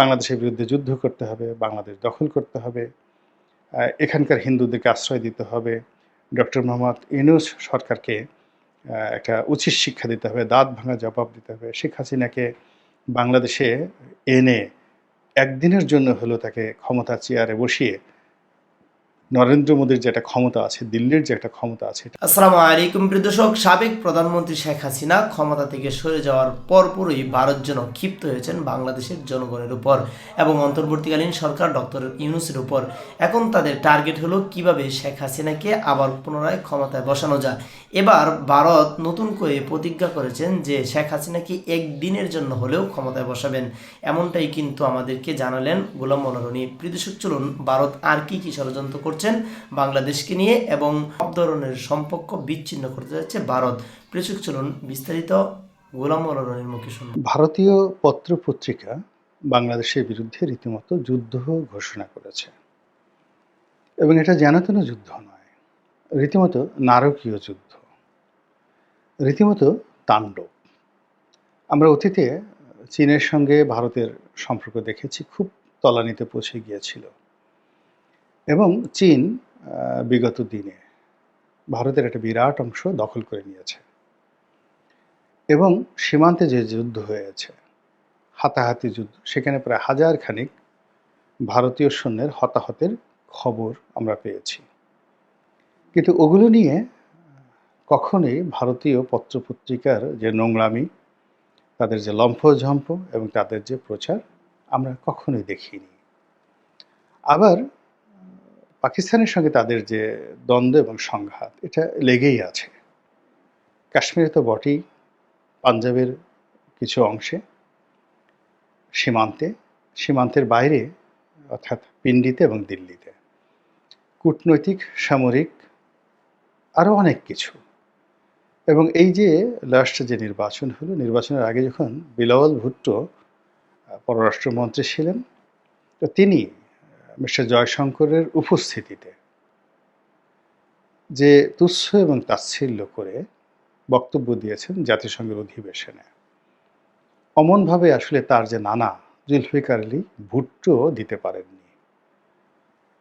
বাংলাদেশের বিরুদ্ধে যুদ্ধ করতে হবে, বাংলাদেশ দখল করতে হবে এখানকার হিন্দুদেরকে আশ্রয় দিতে হবে, ডক্টর মোহাম্মদ ইউনুস সরকারকে একটা উচিত শিক্ষা দিতে হবে, দাঁত ভাঙা জবাব দিতে হবে। শেখ হাসিনাকে বাংলাদেশে এনে একদিনের জন্য হলো তাকে ক্ষমতা চেয়ারে বসিয়ে নরেন্দ্র মোদীর যে একটা ক্ষমতা আছে, দিল্লির যে একটা ক্ষমতা আছে আসসালামু আলাইকুম প্রিয় দর্শক। সাবেক প্রধানমন্ত্রী শেখ হাসিনা ক্ষমতা থেকে সরে যাওয়ার পরপরই ভারত যেন ক্ষিপ্ত হয়েছেন বাংলাদেশের জনগণের উপর এবং অন্তর্বর্তীকালীন সরকার ডক্টর ইউনুসের উপর। এখন তাদের টার্গেট হলো কীভাবে শেখ হাসিনাকে আবার পুনরায় ক্ষমতায় বসানো যায়। এবার ভারত নতুন করে প্রতিজ্ঞা করেছেন যে শেখ হাসিনাকে একদিনের জন্য হলেও ক্ষমতায় বসাবেন। এমনটাই কিন্তু আমাদেরকে জানালেন গোলাম মনোরণী। প্রিয় দর্শক, চলুন, ভারত আর কি কি ষড়যন্ত্র করছেন বাংলাদেশকে নিয়ে এবং সব ধরনের সম্পর্ক বিচ্ছিন্ন করতে যাচ্ছে ভারত। দর্শক, চলুন বিস্তারিত গোলাম মনোরণীর মুখে শুনুন। ভারতীয় পত্র পত্রিকা বাংলাদেশের বিরুদ্ধে রীতিমতো যুদ্ধ ঘোষণা করেছে। এবং এটা যেন যুদ্ধ নয়, রীতিমতো নারকীয় যুদ্ধ, রীতিমতো তাণ্ডব। আমরা অতীতে চীনের সঙ্গে ভারতের সম্পর্ক দেখেছি, খুব তলানিতে পৌঁছে গিয়েছিল। এবং চীন বিগত দিনে ভারতের একটা বিরাট অংশ দখল করে নিয়েছে এবং সীমান্তে যে যুদ্ধ হয়েছে, হাতাহাতি যুদ্ধ, সেখানে প্রায় হাজার খানিক ভারতীয় সৈন্যের হতাহতের খবর আমরা পেয়েছি। কিন্তু ওগুলো নিয়ে কখনোই ভারতীয় পত্রপত্রিকার যে নোংরামি, তাদের যে লম্ফঝম্প এবং তাদের যে প্রচার আমরা কখনোই দেখিনি। আবার পাকিস্তানের সঙ্গে তাদের যে দ্বন্দ্ব এবং সংঘাত, এটা লেগেই আছে। কাশ্মীরে তো বটেই পাঞ্জাবের কিছু অংশে সীমান্তে, সীমান্তের বাইরে, অর্থাৎ পিন্ডিতে এবং দিল্লিতে। কূটনৈতিক, সামরিক আরও অনেক কিছু। এবং এই যে লাস্ট যে নির্বাচন হলো, নির্বাচনের আগে যখন বিলাওয়াল ভুট্টো পররাষ্ট্রমন্ত্রী ছিলেন, তো তিনি মিস্টার জয়শঙ্করের উপস্থিতিতে যে তুচ্ছ এবং তাচ্ছিল্য করে বক্তব্য দিয়েছেন জাতিসংঘের অধিবেশনে, অমনভাবে আসলে তার যে নানা জুলফিকার আলী ভুট্টো দিতে পারেননি।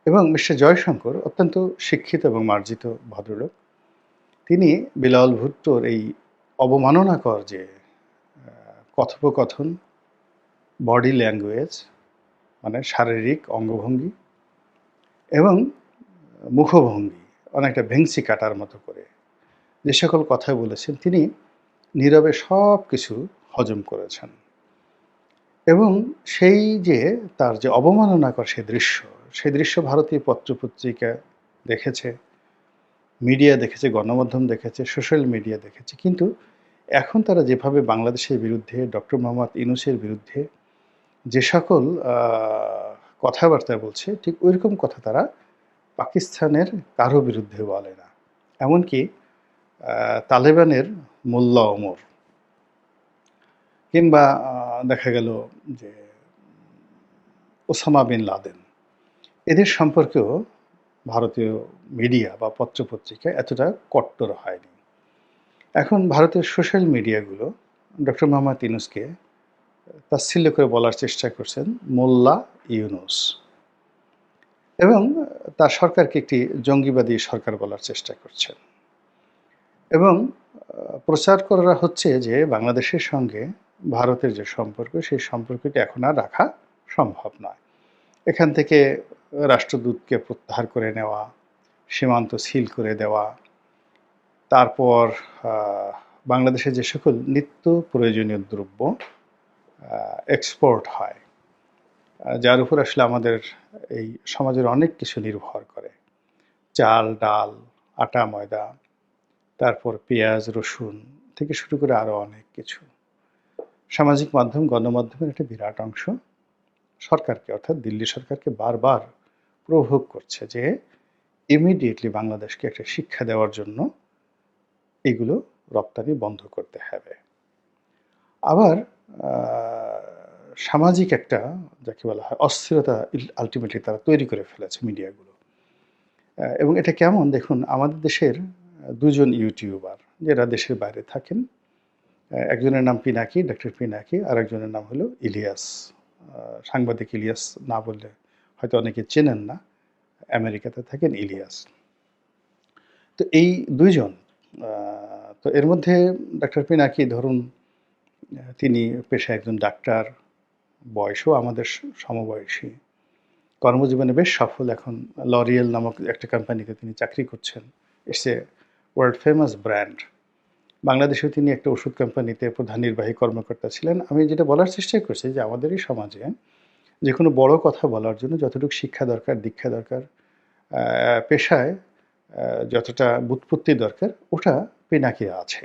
এবং মিস্টার জয়শঙ্কর অত্যন্ত শিক্ষিত এবং মার্জিত ভদ্রলোক। তিনি বিলাল ভুট্টোর এই অবমাননাকর যে কথোপকথন, বডি ল্যাঙ্গুয়েজ মানে শারীরিক অঙ্গভঙ্গি এবং মুখভঙ্গি, অনেকটা ভেংসি কাটার মতো করে। যে সকল কথা বলেছেন, তিনি নীরবে সব কিছু হজম করেছেন। এবং সেই যে তার যে অবমাননাকর সে দৃশ্য, সেই দৃশ্য ভারতীয় পত্রপত্রিকা দেখেছে, মিডিয়া দেখেছে, গণমাধ্যম দেখেছে, সোশ্যাল মিডিয়া দেখেছে, কিন্তু এখন তারা যেভাবে বাংলাদেশের বিরুদ্ধে, ডক্টর মোহাম্মদ ইনুসের বিরুদ্ধে যে সকল কথাবার্তা বলছে, ঠিক ওইরকম কথা তারা পাকিস্তানের কারও বিরুদ্ধে বলে না। এমনকি তালেবানের মোল্লা ওমর। কিংবা দেখা গেল যে ওসামা বিন লাদেন। এদের সম্পর্কেও ভারতীয় মিডিয়া বা পত্রপত্রিকা এতটা কট্টর হয়নি। এখন ভারতের সোশ্যাল মিডিয়াগুলো, ডক্টর মোহাম্মদ ইউনুসকে তাচ্ছিল্য করে বলার চেষ্টা করছেন মোল্লা ইউনুস। এবং তার সরকারকে একটি জঙ্গিবাদী সরকার বলার চেষ্টা করছেন। এবং প্রচার করা হচ্ছে যে বাংলাদেশের সঙ্গে ভারতের যে সম্পর্ক সেই সম্পর্কটি এখন আর রাখা সম্ভব নয়। এখান থেকে রাষ্ট্রদূতকে প্রত্যাহার করে নেওয়া সীমান্ত সিল করে দেওয়া তারপর আহ, বাংলাদেশে যে সকল নিত্য প্রয়োজনীয় দ্রব্য এক্সপোর্ট হয়। যার উপর আসলে আমাদের এই সমাজের অনেক কিছু নির্ভর করে। চাল, ডাল, আটা, ময়দা, তারপর পেঁয়াজ, রসুন থেকে শুরু করে আরও অনেক কিছু। সামাজিক মাধ্যম, গণমাধ্যমের একটা বিরাট অংশ সরকারকে, অর্থাৎ দিল্লি সরকারকে বারবার প্রভোগ করছে যে ইমিডিয়েটলি বাংলাদেশকে একটা শিক্ষা দেওয়ার জন্য এগুলো রপ্তানি বন্ধ করতে হবে। আবার সামাজিক একটা, যাকে বলা হয়, অস্থিরতা আলটিমেটলি তারা তৈরি করে ফেলেছে মিডিয়াগুলো। এবং এটা কেমন? দেখুন, আমাদের দেশের দুজন ইউটিউবার, যারা দেশের বাইরে থাকেন একজনের নাম পিনাকি ডক্টর পিনাকি আর একজনের নাম হলো ইলিয়াস। সাংবাদিক ইলিয়াস, না বললে হয়তো অনেকে চেনেন না, আমেরিকাতে থাকেন ইলিয়াস। তো এই দুইজন তো এর মধ্যে ডাক্তার পিনাকি, ধরুন তিনি পেশায় একজন ডাক্তার বয়সও আমাদের সমবয়সী। কর্মজীবনে বেশ সফল এখন লরিয়েল নামক একটা কোম্পানিতে তিনি চাকরি করছেন। It's a world famous brand বাংলাদেশেও তিনি একটা ওষুধ কোম্পানিতে প্রধান নির্বাহী কর্মকর্তা ছিলেন। আমি যেটা বলার চেষ্টা করছি যে আমাদের এই সমাজে যে কোনো বড় কথা বলার জন্য যতটুকু শিক্ষা দরকার, দীক্ষা দরকার পেশায় যতটা বুৎপত্তি দরকার, ওটা পিনাকির আছে।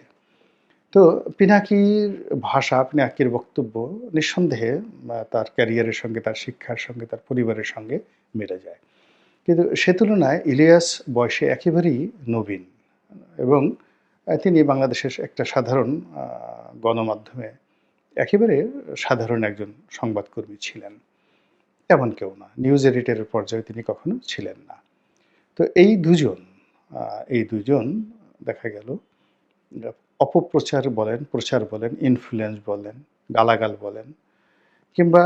তো পিনাকির ভাষা, পিনাকির বক্তব্য নিঃসন্দেহে তার ক্যারিয়ারের সঙ্গে, তার শিক্ষার সঙ্গে, তার পরিবারের সঙ্গে মিলে যায়। কিন্তু সে তুলনায় ইলিয়াস বয়সে একেবারেই নবীন এবং তিনি বাংলাদেশের একটা সাধারণ গণমাধ্যমে একেবারে সাধারণ একজন সংবাদকর্মী ছিলেন। তেমন কেউ না, নিউজ এডিটরের পর্যায়ে তিনি কখনো ছিলেন না। তো এই দুজন এই দুজন দেখা গেল অপপ্রচার বলেন, প্রচার বলেন ইনফ্লুয়েন্স বলেন, গালাগাল বলেন, কিংবা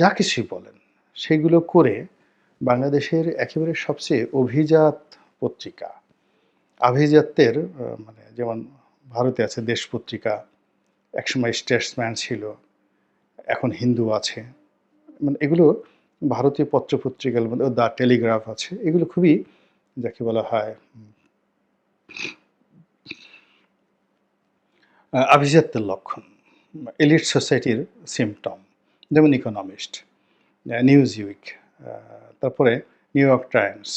যা কিছুই বলেন, সেগুলো করে বাংলাদেশের একেবারে সবচেয়ে অভিজাত পত্রিকা, আভিজাত্যের মানে যেমন ভারতে আছে দেশ পত্রিকা, একসময় স্টেটসম্যান ছিল, এখন হিন্দু আছে মানে এগুলো ভারতীয় পত্রপত্রিকার মধ্যে দ্য টেলিগ্রাফ আছে, এগুলো খুবই, যাকে বলা হয় আভিজাত্যের লক্ষণ এলিট সোসাইটির সিমটম যেমন ইকোনমিস্ট নিউজ উইক তারপরে নিউ ইয়র্ক টাইমস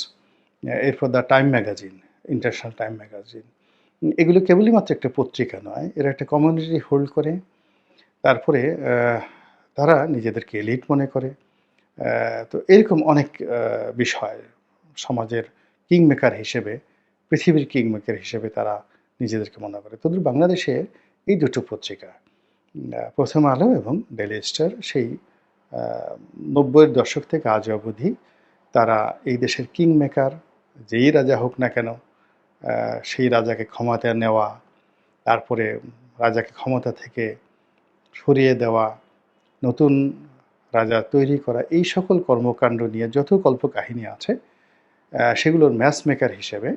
এরপর the Time magazine international Time magazine এগুলো কেবলই মাত্র একটা পত্রিকা নয়, এরা একটা কমিউনিটি হোল্ড করে, তারপরে তারা নিজেদেরকে এলিট মনে করে তো এরকম অনেক বিষয় সমাজের কিং মেকার হিসেবে, পৃথিবীর কিং মেকার হিসেবে তারা নিজেদেরকে মনে করে। তোদের বাংলাদেশে এই দুটো পত্রিকা প্রথম আলো এবং ডেলি স্টার, সেই নব্বইয়ের দশক থেকে আজ অবধি তারা এই দেশের কিং মেকার যেই রাজা হোক না কেন সেই রাজাকে ক্ষমতা নেওয়া, তারপরে রাজাকে ক্ষমতা থেকে সরিয়ে দেওয়া, নতুন রাজা তৈরি করা, এই সকল কর্মকাণ্ড নিয়ে যত কল্পকাহিনী আছে সেগুলোর ম্যাচ মেকার হিসেবে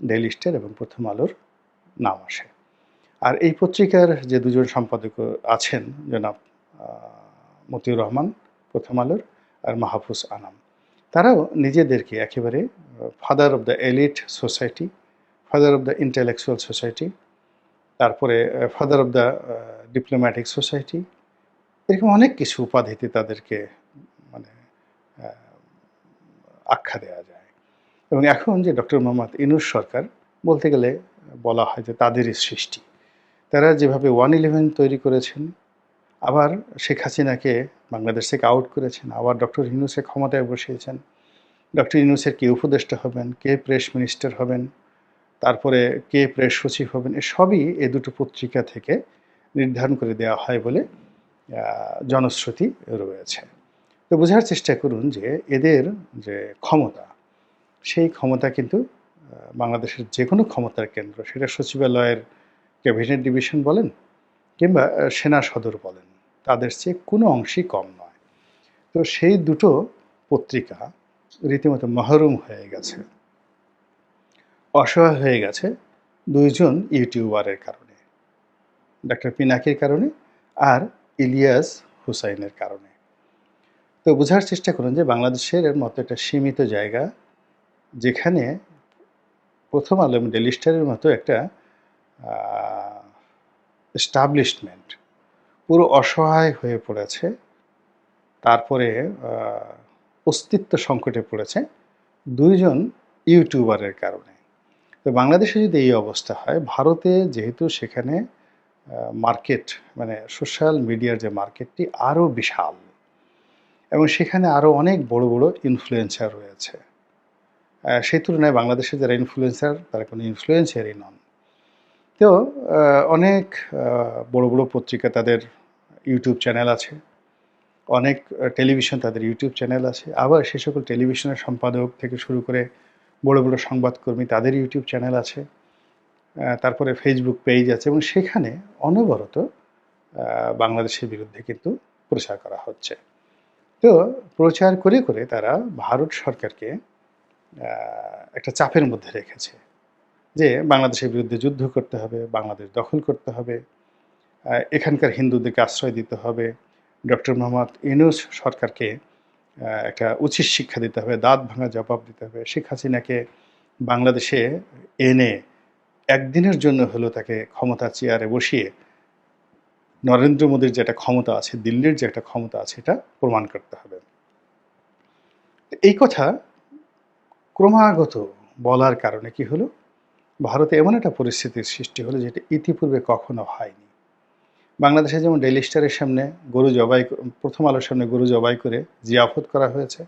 ডেলিস্টের এবং প্রথম আলোর নাম আসে। আর এই পত্রিকার যে দুজন সম্পাদক আছেন, জনাব মতিউর রহমান, প্রথম আলোর, আর মাহফুজ আনাম। তারাও নিজেদেরকে একেবারে father of the elite society father of the intellectual society তারপরে father of the diplomatic society এরকম অনেক কিছু উপাধিতে তাদেরকে মানে আখ্যা দেওয়া যায়। এবং এখন যে ডক্টর মোহাম্মদ ইনুস সরকার, বলতে গেলে বলা হয় যে তাদেরই সৃষ্টি। তারা যেভাবে ওয়ান ইলেভেন তৈরি করেছেন, আবার শেখ হাসিনাকে বাংলাদেশ থেকে আউট করেছেন, আবার ডক্টর ইউনুসে ক্ষমতায় বসিয়েছেন, ডক্টর ইউনুসের কে উপদেষ্টা হবেন, কে প্রেস মিনিস্টার হবেন, তারপরে কে প্রেস সচিব হবেন সবই এ দুটো পত্রিকা থেকে নির্ধারণ করে দেওয়া হয় বলে জনশ্রুতি রয়েছে। তো বোঝার চেষ্টা করুন যে এদের যে ক্ষমতা, সেই ক্ষমতা কিন্তু বাংলাদেশের যে কোনো ক্ষমতার কেন্দ্র, সেটা সচিবালয়ের ক্যাবিনেট ডিভিশন বলেন কিংবা সেনা সদর বলেন, তাদের চেয়ে কোনো অংশই কম নয়। তো সেই দুটো পত্রিকা রীতিমতো মহরুম হয়ে গেছে। অসহায় হয়ে গেছে দুইজন ইউটিউবারের কারণে, ডাক্তার পিনাকির কারণে আর ইলিয়াস হুসাইনের কারণে। তো বোঝার চেষ্টা করুন যে বাংলাদেশের মতো একটা সীমিত জায়গা, যেখানে প্রথম আলো এবং ডেলি মতো একটা এস্টাবলিশমেন্ট পুরো অসহায় হয়ে পড়েছে, তারপরে অস্তিত্ব সংকটে পড়েছে দুইজন ইউটিউবারের কারণে। তো বাংলাদেশে যদি এই অবস্থা হয়, ভারতে যেহেতু সেখানে মার্কেট মানে সোশ্যাল মিডিয়ার যে মার্কেটটি আরও বিশাল এবং সেখানে আরও অনেক বড় বড় ইনফ্লুয়েন্সার রয়েছে। সেই তুলনায় বাংলাদেশে যারা ইনফ্লুয়েন্সার তারা কোনো ইনফ্লুয়েন্সারই নন। তো অনেক বড় বড় পত্রিকা তাদের ইউটিউব চ্যানেল আছে। অনেক টেলিভিশন তাদের ইউটিউব চ্যানেল আছে। আবার সে সকল টেলিভিশনের সম্পাদক থেকে শুরু করে বড় বড় সংবাদকর্মী তাদের ইউটিউব চ্যানেল আছে। তারপরে ফেসবুক পেজ আছে এবং সেখানে অনবরত বাংলাদেশের বিরুদ্ধে কিন্তু প্রচার করা হচ্ছে। তো, প্রচার করে করে তারা ভারত সরকারকে একটা চাপের মধ্যে রেখেছে। যে বাংলাদেশের বিরুদ্ধে যুদ্ধ করতে হবে, বাংলাদেশ দখল করতে হবে এখানকার হিন্দুদেরকে আশ্রয় দিতে হবে, ডক্টর মোহাম্মদ ইউনুস সরকারকে একটা উচিত শিক্ষা দিতে হবে, দাঁত ভাঙা জবাব দিতে হবে। শেখ হাসিনাকে বাংলাদেশে এনে একদিনের জন্য হলেও তাকে ক্ষমতা চেয়ারে বসিয়ে নরেন্দ্র মোদীর যে একটা ক্ষমতা আছে, দিল্লির যে একটা ক্ষমতা আছে, এটা প্রমাণ করতে হবে। এই কথা ক্রমাগত বলার কারণে কি হলো? ভারতে এমন একটা পরিস্থিতির সৃষ্টি হলো যেটা ইতিপূর্বে কখনো হয়নি। বাংলাদেশে যেমন ডেলি স্টারের সামনে গরু জবাই প্রথম আলোর সামনে গরু জবাই করে জিয়াফত করা হয়েছে।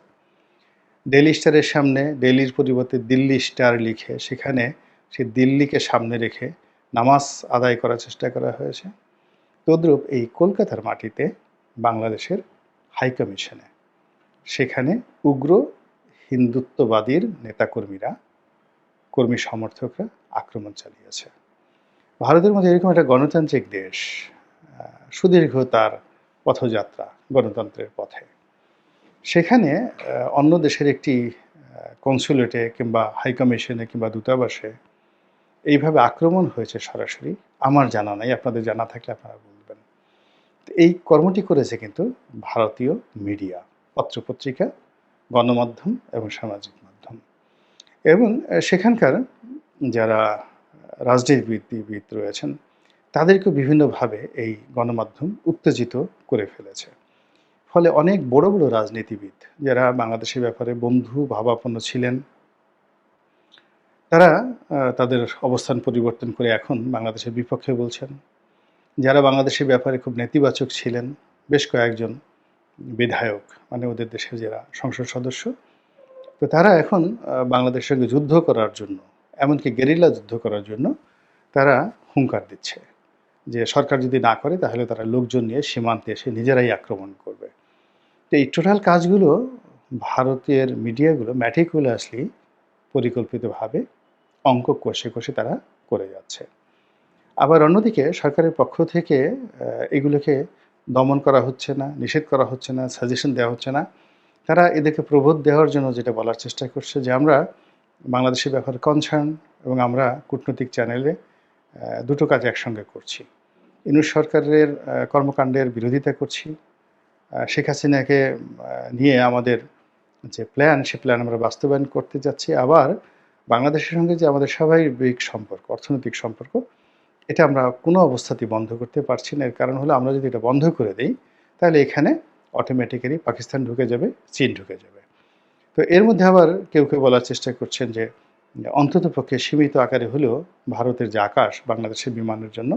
ডেলি স্টারের সামনে ডেইলির পরিবর্তে দিল্লি স্টার লিখে সেখানে সে দিল্লিকে সামনে রেখে নামাজ আদায় করার চেষ্টা করা হয়েছে। তদ্রূপ এই কলকাতার মাটিতে বাংলাদেশের হাইকমিশনে সেখানে উগ্র হিন্দুত্ববাদীর নেতাকর্মীরা কর্মী সমর্থকরা আক্রমণ চালিয়েছে। ভারতের মধ্যে এরকম একটা গণতান্ত্রিক দেশ সুদীর্ঘ তার পথযাত্রা গণতন্ত্রের পথে। সেখানে অন্য দেশের একটি কনসুলেটে কিংবা হাইকমিশনে কিংবা দূতাবাসে এইভাবে আক্রমণ হয়েছে সরাসরি, আমার জানা নাই, আপনাদের জানা থাকলে আপনারা বলবেন। এই কর্মটি করেছে কিন্তু ভারতীয় মিডিয়া, পত্রপত্রিকা, গণমাধ্যম এবং সামাজিক মাধ্যম। এবং সেখানকার যারা রাজনীতিবিদ রয়েছেন তাদেরকে বিভিন্নভাবে এই গণমাধ্যম উত্তেজিত করে ফেলেছে। ফলে অনেক বড় বড় রাজনীতিবিদ যারা বাংলাদেশের ব্যাপারে বন্ধু, ভাবাপন্ন ছিলেন, তারা তাদের অবস্থান পরিবর্তন করে এখন বাংলাদেশের বিপক্ষে বলছেন। যারা বাংলাদেশের ব্যাপারে খুব নেতিবাচক ছিলেন, বেশ কয়েকজন বিধায়ক মানে ওদের দেশের যারা সংসদ সদস্য তো তারা এখন বাংলাদেশের সঙ্গে যুদ্ধ করার জন্য, এমনকি গেরিলা যুদ্ধ করার জন্য তারা হুঙ্কার দিচ্ছে যে সরকার যদি না করে তাহলে তারা লোকজন নিয়ে সীমান্তে এসে নিজেরাই আক্রমণ করবে। তো এই টোটাল কাজগুলো ভারতের মিডিয়াগুলো ম্যাটিকুলাসলি পরিকল্পিতভাবে অঙ্ক কষে কষে তারা করে যাচ্ছে। আবার অন্যদিকে সরকারের পক্ষ থেকে এগুলোকে দমন করা হচ্ছে না, নিষেধ করা হচ্ছে না সাজেশন দেওয়া হচ্ছে না। তারা এদেরকে প্রবোধ দেওয়ার জন্য যেটা বলার চেষ্টা করছে যে আমরা বাংলাদেশের ব্যাপারে কনসার্ন এবং আমরা কূটনৈতিক চ্যানেলে দুটো কাজ একসঙ্গে করছি। ইনুস সরকারের কর্মকাণ্ডের বিরোধিতা করছি। শেখ হাসিনাকে নিয়ে আমাদের যে প্ল্যান সে প্ল্যান আমরা বাস্তবায়ন করতে যাচ্ছি। আবার বাংলাদেশের সঙ্গে যে আমাদের স্বাভাবিক সম্পর্ক, অর্থনৈতিক সম্পর্ক, এটা আমরা কোনো অবস্থাতেই বন্ধ করতে পারছি না। এর কারণ হলো আমরা যদি এটা বন্ধ করে দিই, তাহলে এখানে অটোমেটিক্যালি পাকিস্তান ঢুকে যাবে, চীন ঢুকে যাবে। তো এর মধ্যে আবার কেউ কেউ বলার চেষ্টা করছেন যে, অন্তত পক্ষে সীমিত আকারে হলেও ভারতের যে আকাশ বাংলাদেশের বিমানের জন্য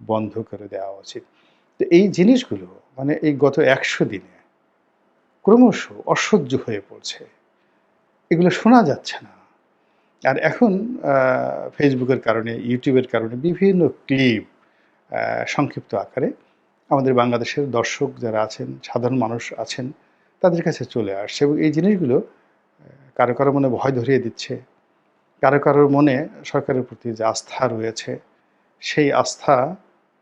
বন্ধ করে দেওয়া উচিত। তো এই জিনিসগুলো মানে এই গত একশো দিনে ক্রমশ অসহ্য হয়ে পড়ছে। এগুলো শোনা যাচ্ছে না। আর এখন ফেসবুকের কারণে ইউটিউবের কারণে বিভিন্ন ক্লিপ সংক্ষিপ্ত আকারে আমাদের বাংলাদেশের দর্শক যারা আছেন, সাধারণ মানুষ আছেন, তাদের কাছে চলে আসছে এবং এই জিনিসগুলো কারও কারও মনে ভয় ধরিয়ে দিচ্ছে। কারও কারোর মনে সরকারের প্রতি যে আস্থা রয়েছে, সেই আস্থা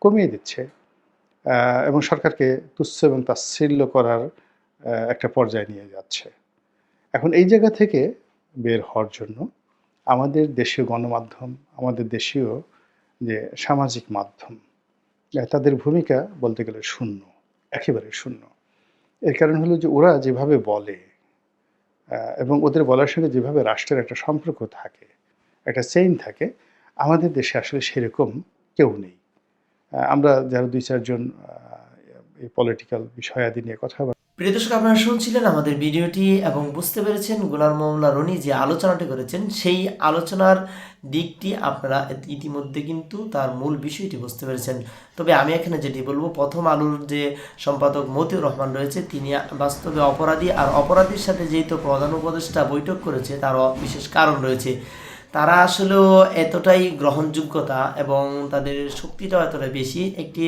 কমিয়ে দিচ্ছে। এবং সরকারকে তুচ্ছ এবং তাচ্ছিল্য করার একটা পর্যায়ে নিয়ে যাচ্ছে। এখন এই জায়গা থেকে বের হওয়ার জন্য আমাদের দেশীয় গণমাধ্যম, আমাদের দেশীয় যে সামাজিক মাধ্যম তাদের ভূমিকা বলতে গেলে শূন্য, একেবারে শূন্য। এর কারণ হলো যে ওরা যেভাবে বলে এবং ওদের বলার সঙ্গে যেভাবে রাষ্ট্রের একটা সম্পর্ক থাকে, একটা চেইন থাকে, আমাদের দেশে আসলে সেরকম কেউ নেই। আমরা যারা দুই চারজন এই পলিটিক্যাল বিষয়াদি নিয়ে কথা প্রিয় দর্শক, আপনারা শুনছিলেন আমাদের ভিডিওটি এবং বুঝতে পেরেছেন গোলাম মোহাম্মদ রনি যে আলোচনাটি করেছেন, সেই আলোচনার দিকটি আপনারা ইতিমধ্যে কিন্তু তার মূল বিষয়টি বুঝতে পেরেছেন। তবে আমি এখানে যেটি বলব, প্রথম আলোর যে সম্পাদক মতিউর রহমান রয়েছে, তিনি বাস্তবে অপরাধী, আর অপরাধীর সাথে যেহেতু প্রধান উপদেষ্টা বৈঠক করেছে তার বিশেষ কারণ রয়েছে। তারা আসলেও এতটাই গ্রহণযোগ্যতা এবং তাদের শক্তিটাও এতটা বেশি, একটি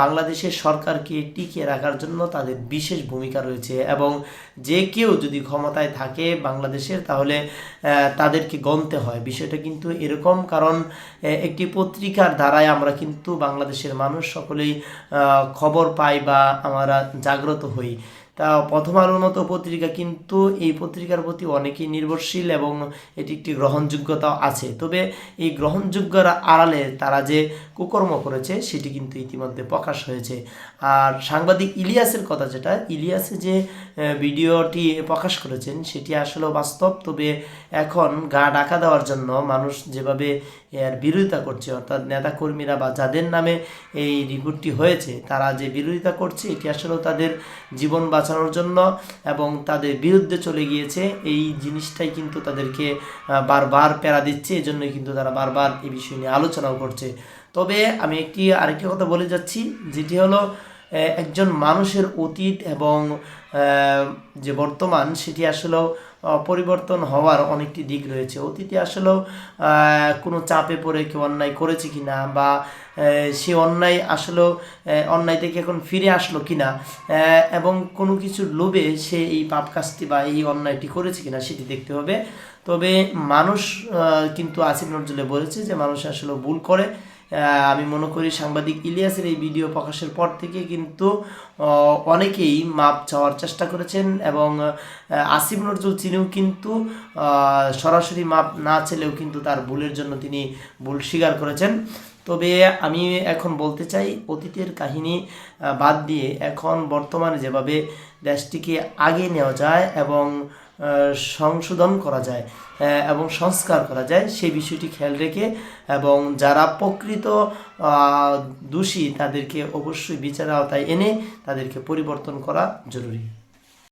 বাংলাদেশের সরকারকে টিকিয়ে রাখার জন্য তাদের বিশেষ ভূমিকা রয়েছে এবং যে কেউ যদি ক্ষমতায় থাকে বাংলাদেশের, তাহলে তাদেরকে গণতে হয়। বিষয়টা কিন্তু এরকম কারণ একটি পত্রিকার দ্বারায় আমরা কিন্তু বাংলাদেশের মানুষ সকলেই খবর পাই বা আমরা জাগ্রত হই। তা প্রথম আলোর মতো পত্রিকা, কিন্তু এই পত্রিকার প্রতি অনেকেই নির্ভরশীল এবং এটি একটি গ্রহণযোগ্যতা আছে। তবে এই গ্রহণযোগ্যর আড়ালে তারা যে কুকর্ম করেছে, সেটি কিন্তু ইতিমধ্যে প্রকাশ হয়েছে। আর সাংবাদিক ইলিয়াসের কথা যেটা, ইলিয়াসে যে ভিডিওটি প্রকাশ করেছেন, সেটি আসলে বাস্তব। তবে এখন গা ডাকা দেওয়ার জন্য মানুষ যেভাবে এর বিরোধিতা করছে, অর্থাৎ নেতাকর্মীরা বা যাদের নামে এই রিপোর্টটি হয়েছে, তারা যে বিরোধিতা করছে, এটি আসলে তাদের জীবন বাঁচানোর জন্য এবং তাদের বিরুদ্ধে চলে গিয়েছে, এই জিনিসটাই কিন্তু তাদেরকে বারবার প্যারা দিচ্ছে এই জন্যই কিন্তু তারা বারবার এই বিষয় নিয়ে আলোচনাও করছে। তবে আমি একটি আরেকটি কথা বলে যাচ্ছি, যেটি হলো একজন মানুষের অতীত এবং যে বর্তমান, সেটি আসলেও পরিবর্তন হওয়ার অনেকটি দিক রয়েছে। অতীতে আসলেও কোনো চাপে পড়ে কেউ অন্যায় করেছে কিনা বা সে অন্যায় আসলেও অন্যায় থেকে এখন ফিরে আসলো কিনা আহ, এবং কোনো কিছুর লোভে সে এই পাপ কাজটি বা এই অন্যায়টি করেছে কিনা সেটি দেখতে হবে। তবে মানুষ কিন্তু আসিফ নজরুলে বলেছে যে মানুষ আসলে ভুল করে। আমি মনে করি সাংবাদিক ইলিয়াসের এই ভিডিও প্রকাশের পর থেকে কিন্তু অনেকেই মাপ চাওয়ার চেষ্টা করেছেন এবং আসিফ নজরুল চিনিও কিন্তু সরাসরি মাপ না চেলেও কিন্তু তার ভুলের জন্য তিনি ভুল স্বীকার করেছেন। তবে আমি এখন বলতে চাই, অতীতের কাহিনী বাদ দিয়ে এখন বর্তমানে যেভাবে দেশটিকে আগিয়ে নেওয়া যায় এবং সংশোধন করা যায় এবং সংস্কার করা যায়, সেই বিষয়টি খেয়াল রেখে এবং যারা প্রকৃত দোষী তাদেরকে অবশ্যই বিচার আওতায় এনে তাদেরকে পরিবর্তন করা জরুরি।